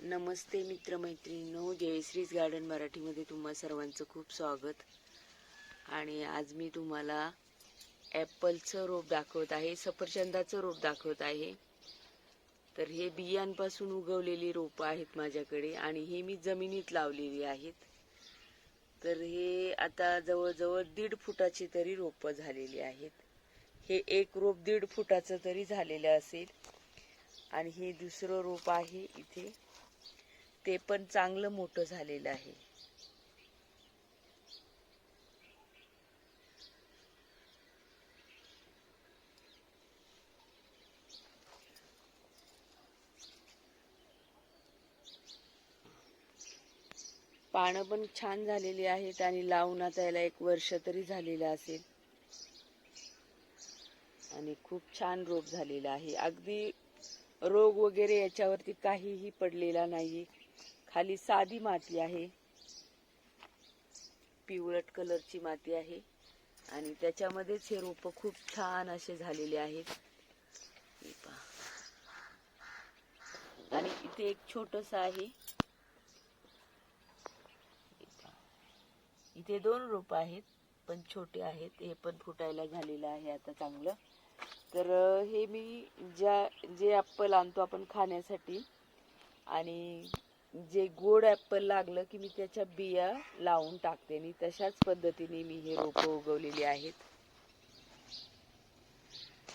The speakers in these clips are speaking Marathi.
नमस्ते मित्रमैत्रिणींनो जयश्रीज गार्डन मराठीमध्ये तुम्हा सर्वांचं खूप स्वागत. आणि आज मी तुम्हाला ॲपलचं रोप दाखवत आहे सफरचंदाचं रोप दाखवत आहे. तर हे बियांपासून उगवलेली रोपं आहेत माझ्याकडे आणि हे मी जमिनीत लावलेली आहेत. तर हे आता जवळजवळ दीड फुटाची तरी रोपं झालेली आहेत. हे एक रोप दीड फुटाचं तरी झालेलं असेल. आणि हे दुसरं रोप आहे इथे. ते पण चांगलं मोठं झालेलं आहे. पानं पण छान झालेली आहेत आणि लावून आता याला एक वर्ष तरी झालेलं असेल. आणि खूप छान रोप झालेला आहे. अगदी रोग वगैरे याच्यावरती काहीही पडलेला नाही खाली साधी माती आहे. पिवळट कलरची माती आहे. आणि त्याच्यामध्येच हे रोप खूप छान असे झालेले आहेत. हे पहा. आणि इथे एक छोटस आहे. इथे दोन रोप आहेत पण छोटे आहेत. हे पण फुटायला झालेलं आहे आता चांगलं. तर हे मी ज्या जे ॲप्पल आणतो आपण खाण्यासाठी आणि जे गोड ॲप्पल लागलं की मी त्याच्या बिया लावून टाकते. आणि तशाच पद्धतीने मी हे रोपं उगवलेली आहेत.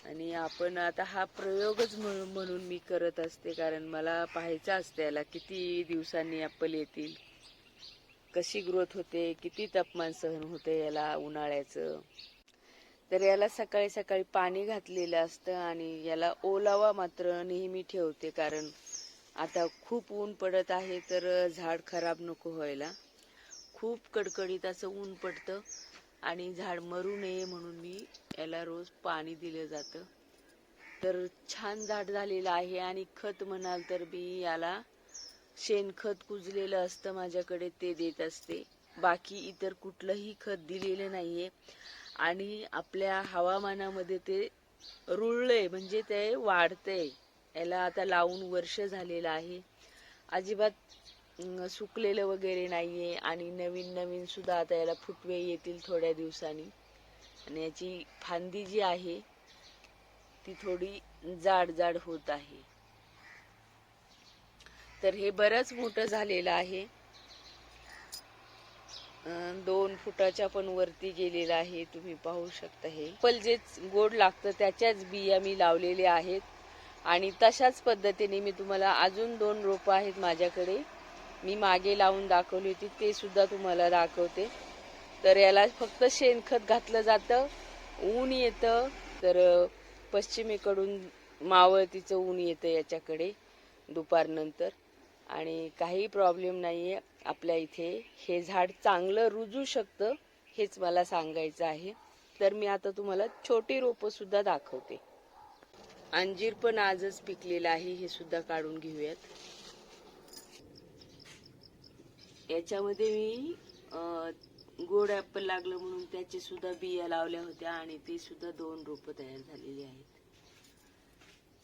आणि आपण आता हा प्रयोगच म्हणून म्हणून मी करत असते. कारण मला पाहायचं असतं याला किती दिवसांनी ॲप्पल येतील कशी ग्रोथ होते किती तापमान सहन होते याला उन्हाळ्याचं. तर याला सकाळी सकाळी पाणी घातलेलं असतं आणि याला ओलावा मात्र नेहमी ठेवते कारण आता खूप ऊन पडत आहे तर झाड खराब नको व्हायला. खूप कडकडीत असं ऊन पडतं आणि झाड मरू नये म्हणून मी याला रोज पाणी दिलं जातं. तर छान झाड झालेलं आहे आणि खत म्हणाल तर मी याला शेणखत कुजलेलं असतं माझ्याकडे ते देत असते. बाकी इतर कुठलंही खत दिलेलं नाहीये. आणि आपल्या हवामानामध्ये ते रुळले म्हणजे ते वाढते. याला आता लावून वर्ष झालेलं आहे. अजिबात सुकलेलं वगैरे नाही आहे आणि नवीन नवीन सुद्धा आता याला फुटवे येतील थोड्या दिवसांनी. आणि याची फांदी जी आहे ती थोडी जाड जाड होत आहे. तर हे बरंच मोठं झालेलं आहे. दोन फुटाच्या पण वरती गेलेला आहे तुम्ही पाहू शकता हे. पण जे गोड लागतं त्याच्याच बिया मी लावलेल्या आहेत. आणि तशाच पद्धतीने मी तुम्हाला अजून दोन रोपं आहेत माझ्याकडे. मी मागे लावून दाखवली होती ते सुद्धा तुम्हाला दाखवते. तर याला फक्त शेणखत घातलं जातं ऊन येतं तर पश्चिमेकडून मावळतीचं ऊन येतं याच्याकडे दुपारनंतर. आणि काही प्रॉब्लेम नाही आहे आपल्या इथे हे झाड चांगलं रुजू शकतं हेच मला सांगायचं आहे. तर मी आता तुम्हाला छोटी रोपं सुद्धा दाखवते. अंजीर पण आजच पिकलेलं आहे हे सुद्धा काढून घेऊयात. याच्यामध्ये मी गोड ॲपल लागलं म्हणून त्याचे सुद्धा बिया लावल्या होत्या आणि ते सुद्धा दोन रोपं तयार झालेली आहेत.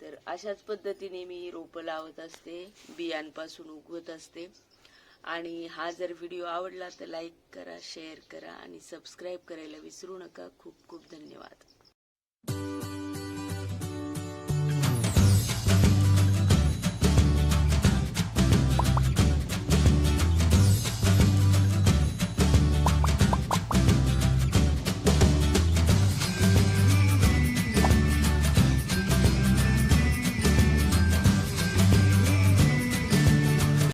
तर अशाच पद्धतीने मी रोपं लावत असते बियांपासून उगवत असते. आणि हा जर व्हिडिओ आवडला तर लाईक करा शेअर करा आणि सबस्क्राईब करायला विसरू नका. खूप खूप धन्यवाद.